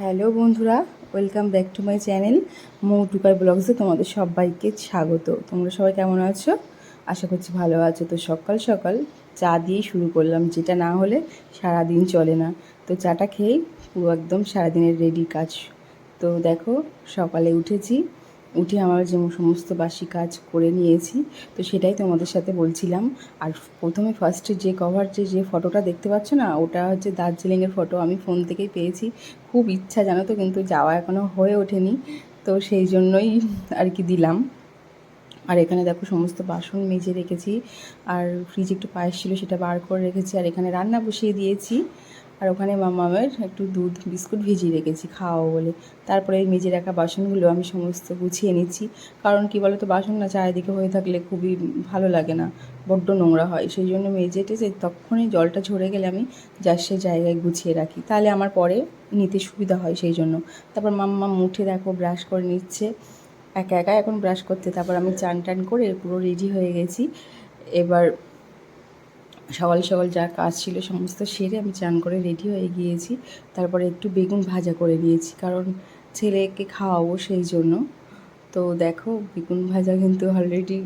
Hello বন্ধুরা, welcome back to my channel Mou Tukar ব্লগসে তোমাদের সবাইকে স্বাগত। তোমরা সবাই কেমন আছো? আশা করছি ভালো আছো। তো সকাল সকাল চা দিয়েই শুরু করলাম, যেটা না হলে সারা দিন চলে না। তো চাটা খেয়েই পুরো একদম সারাদিনের রেডি কাজ। তো দেখো, সকালে উঠেছি উঠে আমার যে সমস্ত বাসি কাজ করে নিয়েছি, তো সেটাই তোমাদের সাথে বলছিলাম। আর প্রথমে ফার্স্টে যে কভার যে যে ফটোটা দেখতে পাচ্ছ না, ওটা হচ্ছে দার্জিলিংয়ের ফটো আমি ফোন থেকেই পেয়েছি। খুব ইচ্ছা জানো তো, কিন্তু যাওয়া এখনও হয়ে ওঠেনি। তো সেই জন্যই আর কি দিলাম। আর এখানে দেখো সমস্ত বাসন মেজে রেখেছি। আর ফ্রিজে একটু পায়েস ছিল, সেটা বার করে রেখেছি। আর এখানে রান্না বসিয়ে দিয়েছি। আর ওখানে মামামের একটু দুধ, বিস্কুট ভিজিয়ে রেখেছি, খাওয়াবো বলে। তারপরে মেজে রাখা বাসনগুলো আমি সমস্ত গুছিয়ে নিচ্ছি। কারণ কি বলো তো বাসন না চারিদিকে হয়ে থাকলে খুবই ভালো লাগে না, বড্ড নোংরা হয়। সেই জন্য মেজে টেজে তখনই জলটা ঝরে গেলে আমি যার সে জায়গায় গুছিয়ে রাখি। তাহলে আমার পরে নিতে সুবিধা হয় সেই জন্য। তারপর মাম্মা মুঠে দেখো ব্রাশ করে নিচ্ছে। একা একা এখন ব্রাশ করতে, তারপর আমি চান টান করে পুরো রেডি হয়ে গেছি। এবার সকাল সকাল যা কাজ ছিল সমস্ত সেরে আমি চান করে রেডি হয়ে গিয়েছি। তারপরে একটু বেগুন ভাজা করে নিয়েছি, কারণ ছেলেকে খাওয়াবো সেই জন্য। তো দেখো, বেগুন ভাজা কিন্তু অলরেডি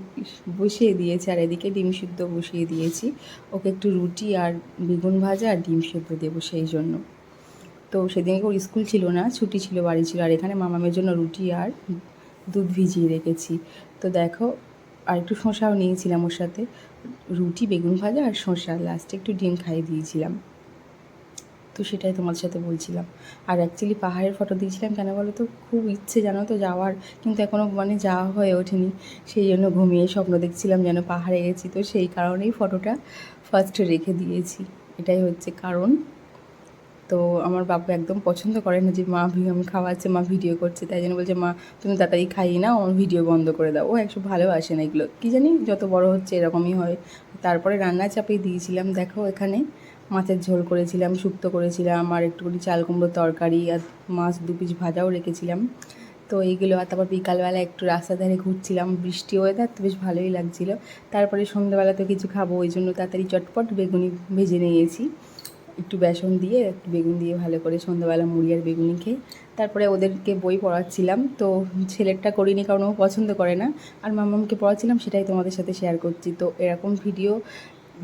বসিয়ে দিয়েছি আর এদিকে ডিম সিদ্ধ বসিয়ে দিয়েছি। ওকে একটু রুটি আর বেগুন ভাজা আর ডিম সিদ্ধ দেবো সেই জন্য। তো সেদিনকে ওর স্কুল ছিল না, ছুটি ছিল, বাড়ি ছিল, আর এখানে মামামের জন্য রুটি আর দুধ ভিজিয়ে রেখেছি। তো দেখো আর একটু শসাও নিয়েছিলাম ওর সাথে। রুটি, বেগুন ভাজা আর শসা। লাস্টে একটু ডিম খাইয়ে দিয়েছিলাম। তো সেটাই তোমাদের সাথে বলছিলাম। আর অ্যাকচুয়ালি পাহাড়ের ফটো দিয়েছিলাম কেন বলো তো? খুব ইচ্ছে জানো তো যাওয়ার। কিন্তু এখনও মানে যাওয়া হয়ে ওঠেনি। সেই জন্য ঘুমিয়ে স্বপ্ন দেখছিলাম যেন পাহাড়ে গেছি। তো সেই কারণেই ফটোটা ফার্স্টে রেখে দিয়েছি। এটাই হচ্ছে কারণ। তো আমার বাবু একদম পছন্দ করে না যে, মা, আমি খাওয়াচ্ছে, মা ভিডিও করছে। তাই জন্য বলছে, মা, তুমি তাড়াতাড়ি খাইয়ে না আমার ভিডিও বন্ধ করে দাও। ও একটু ভালোবাসে না এগুলো। কী জানি, যত বড় হচ্ছে এরকমই হয়। তারপরে রান্না চাপিয়ে দিয়েছিলাম, দেখো এখানে। মাছের ঝোল করেছিলাম, শুক্তো করেছিলাম, আর একটুখানি চাল কুমড়োর তরকারি আর মাছ দু পিস ভাজাও রেখেছিলাম। তো এইগুলো, আর তারপর বিকালবেলা একটু রাস্তা ধারে ঘুরছিলাম, বৃষ্টি ওয়েদার তো বেশ ভালোই লাগছিল। তারপরে সন্ধ্যেবেলা তো কিছু খাব, ওই জন্য তাড়াতাড়ি চটপট বেগুনি ভেজে নিয়েছি। একটু বেসন দিয়ে, একটু বেগুন দিয়ে ভালো করে সন্ধ্যাবেলা মুড়ি আর বেগুনি খেয়ে, তারপরে ওদেরকে বই পড়াচ্ছিলাম। তো ছেলেরটা করিনি কারণ ও পছন্দ করে না। আর মামামকে পড়াচ্ছিলাম, সেটাই তোমাদের সাথে শেয়ার করছি। তো এরকম ভিডিও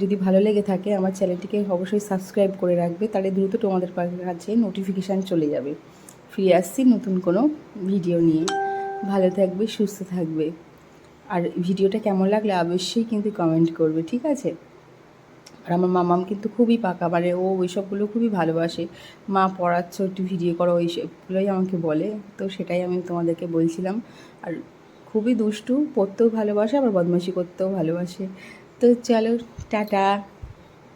যদি ভালো লেগে থাকে, আমার চ্যানেলটিকে অবশ্যই সাবস্ক্রাইব করে রাখবে। তাহলে দ্রুত তোমাদের কাছে নোটিফিকেশান চলে যাবে। ফিরে আসছি নতুন কোনো ভিডিও নিয়ে। ভালো থাকবে, সুস্থ থাকবে। আর ভিডিওটা কেমন লাগলে, অবশ্যই কিন্তু কমেন্ট করবে, ঠিক আছে? আর আমার মামাম কিন্তু খুবই পাকা মানে ও ওই সবগুলো খুবই ভালোবাসে। মা পড়াচ্ছ, একটু ভিডিও করো ওই সবগুলোই আমাকে বলে। তো সেটাই আমি তোমাদেরকে বলছিলাম। আর খুবই দুষ্টু, পড়তেও ভালোবাসে, আবার বদমাশি করতেও ভালোবাসে। তো চলো, টাটা।